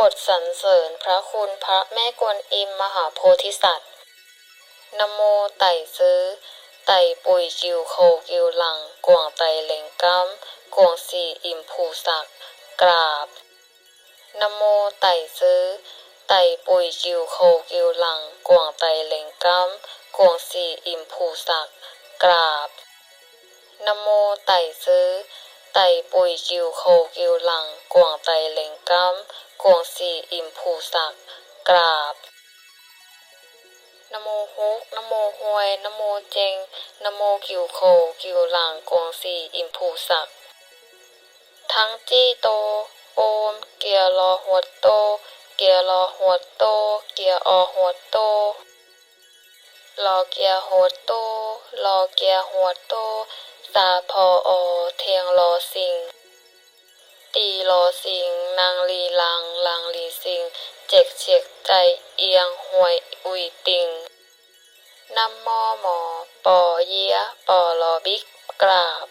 บทสรรเสริญพระคุณพระแม่กวนอิมมหาโพธิสัตว์นโมไต่ซื้อ ไต่ปุยจิวโคกิวหลัง กวงไตเหลงกัมกวงสีอิมภูศัก กราบนโมไต่ซื้อ ไต่ปุยจิวโคกิวหลัง กวงไตเหลงกัมกวงสีอิมภูศัก กราบนโมไต่ซื้อ ไต่ปุยจิวโคกิวหลัง กวงไตเหลง กัมกวงสีอิมภูศัก กราบนโมฮุกนโมฮวยนโมเจงนโมกิวโคกิวหลังกวงสีอิมภูศัก ทั้งจี้โต โอม เกียร์รอหัวโต เกียร์รอหัวโตเกียร์ออหัวโตรอเกียร์หัวโตรอเกียร์หัวโตสาพออเทียงรอสิง ตีรอสิง นางลีลัง ลังลีสิง เจ็กเฉียกใจเอียงหวยอุยติงน้ำมอหมอปอเยียปอลอบิกกราบ